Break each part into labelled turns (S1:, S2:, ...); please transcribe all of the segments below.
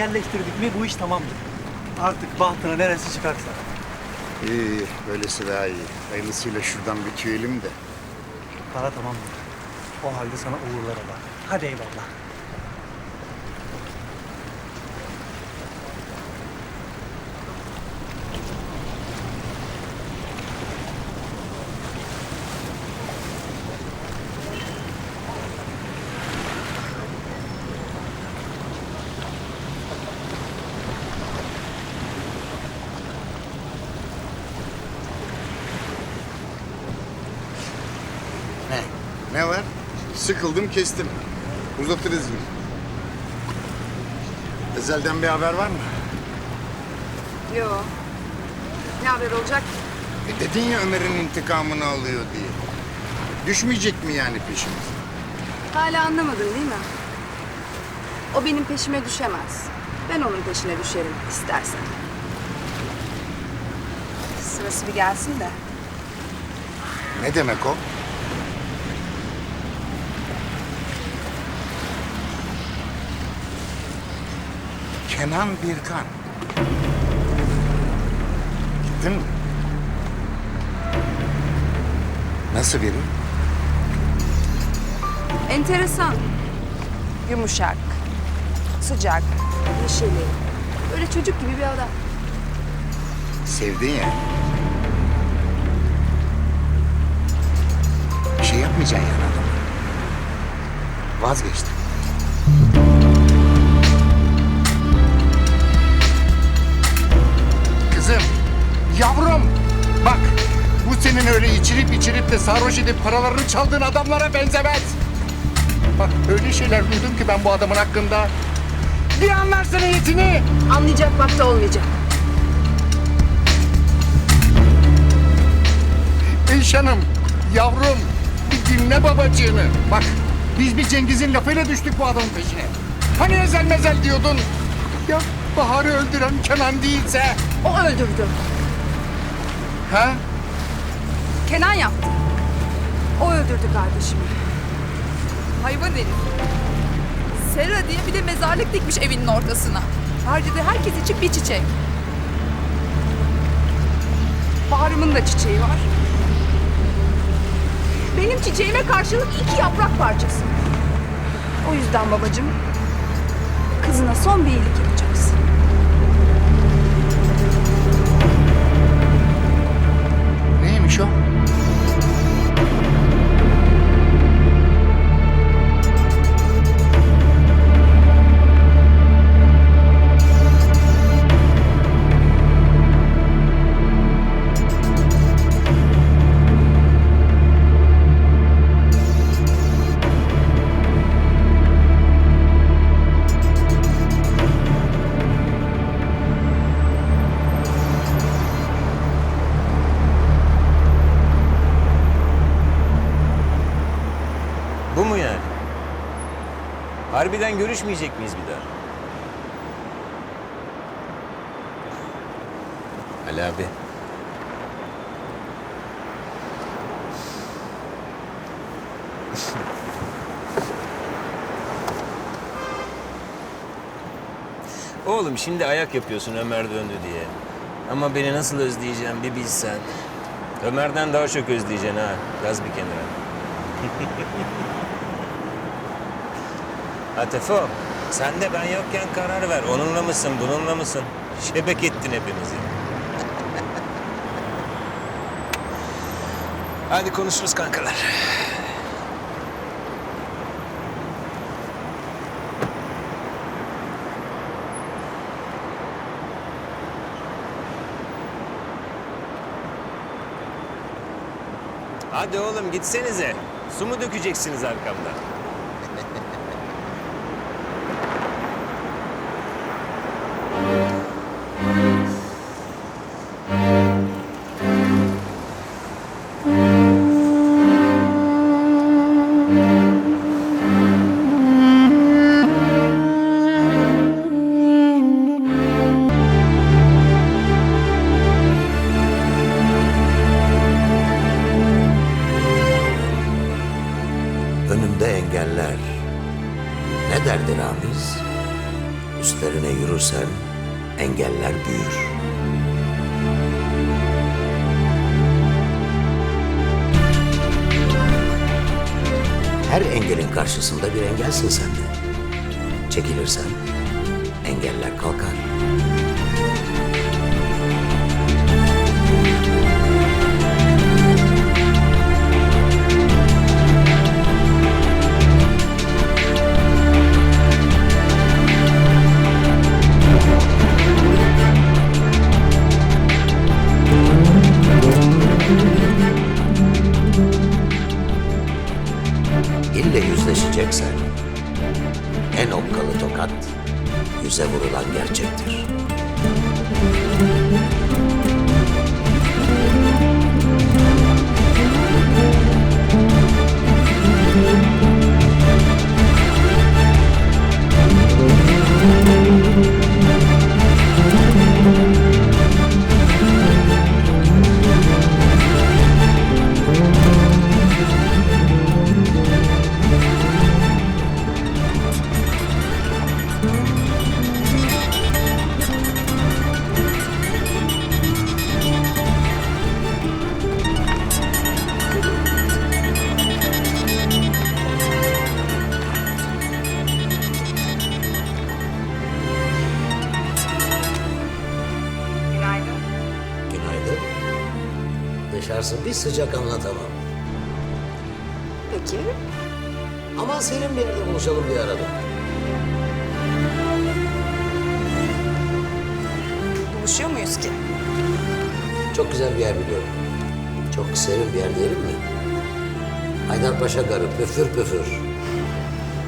S1: yerleştirdik mi bu iş tamamdır. Artık bahtına neresi çıkarsa.
S2: İyi, böylesi daha iyi. Hayırlısıyla şuradan bir tüyelim de.
S1: Para tamamdır. O halde sana uğurlar Allah. Hadi eyvallah.
S2: Ne? Ne var? Sıkıldım kestim. Uzatırız yine. Ezel'den bir haber var mı?
S3: Yo. Ne haber olacak?
S2: E dedin ya Ömer'in intikamını alıyor diye. Düşmeyecek mi yani peşimize?
S3: Hala anlamadın değil mi? O benim peşime düşemez. Ben onun peşine düşerim istersen. Sırası bir gelsin de.
S2: Ne demek o? Kenan Birkan. Gittin mi? Nasıl biri?
S3: Enteresan. Yumuşak. Sıcak. Neşeli. Böyle çocuk gibi bir adam.
S2: Sevdin ya. Bir şey yapmayacaksın yani adama. Vazgeçtim. Yavrum. Bak, bu senin öyle içirip içirip de sarhoş edip paralarını çaldığın adamlara benzemez. Bak öyle şeyler duydum ki ben bu adamın hakkında. Bir anlarsın niyetini.
S3: Anlayacak vakti olmayacak.
S2: Eyşan'ım, yavrum bir dinle babacığını. Bak biz bir Cengiz'in lafıyla düştük bu adamın peşine. Hani ezel mezel diyordun. Ya Bahar'ı öldüren Kenan değilse.
S3: O öldürdü.
S2: Ha?
S3: Kenan yaptı. O öldürdü kardeşimi.
S4: Hayvan herif. Sera diye bir de mezarlık dikmiş evinin ortasına. Harcadığı herkes için bir çiçek.
S3: Baharımın da çiçeği var. Benim çiçeğime karşılık iki yaprak parçası. O yüzden babacığım, kızına son bir iyilik yapacaksın.
S5: Harbiden görüşmeyecek miyiz bir daha? Ali abi. Oğlum şimdi ayak yapıyorsun Ömer döndü diye. Ama beni nasıl özleyeceğim bir bilsen. Ömer'den daha çok özleyeceksin ha. Gaz bir kenara. Ha Tefo, sen de ben yokken karar ver. Onunla mısın, bununla mısın? Şebek ettin hepimizi. Hadi konuşuruz kankalar. Hadi oğlum gitsenize. Su mu dökeceksiniz arkamdan?
S6: Yürürsen engeller büyür. Her engelin karşısında bir engelsin sen de. Çekilirsen engeller kalkar. Yüzleşeceksen en okkalı tokat yüze vurulan gerçektir. Sıcak anlatamam.
S3: Peki.
S6: Ama senin bir yerde buluşalım bir arada.
S3: Buluşuyor muyuz ki?
S6: Çok güzel bir yer biliyorum. Çok serin bir yer diyelim mi? Haydarpaşa garı püfür püfür.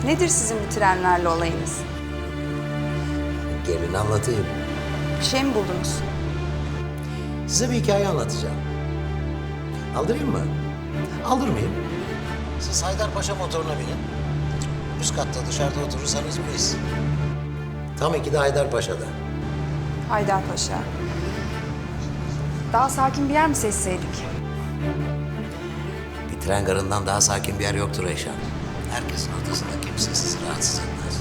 S3: Nedir sizin bu trenlerle olayınız?
S6: Gelin anlatayım.
S3: Bir şey mi buldunuz?
S6: Size bir hikaye anlatacağım. Aldırayım mı? Aldırmayayım. Siz Haydarpaşa motoruna binin. Üst katta dışarıda oturursanız biz. Tam ikide Haydarpaşa'da.
S3: Haydarpaşa. Daha sakin bir yer mi seçseydik?
S6: Bir tren garından daha sakin bir yer yoktur Eyşan. Herkesin ortasında kimse sizi rahatsız etmez.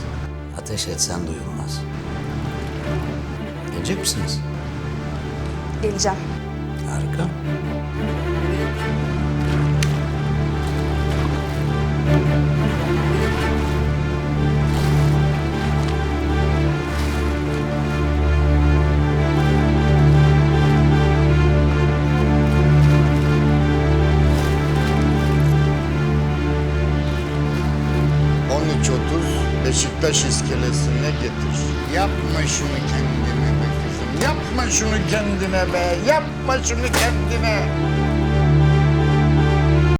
S6: Ateş etsen duyulmaz. Gelecek misiniz?
S3: Geleceğim.
S6: Harika.
S2: Beşiktaş iskelesine getir. Yapma şunu kendine be kızım. Yapma şunu kendine be. Yapma şunu kendine.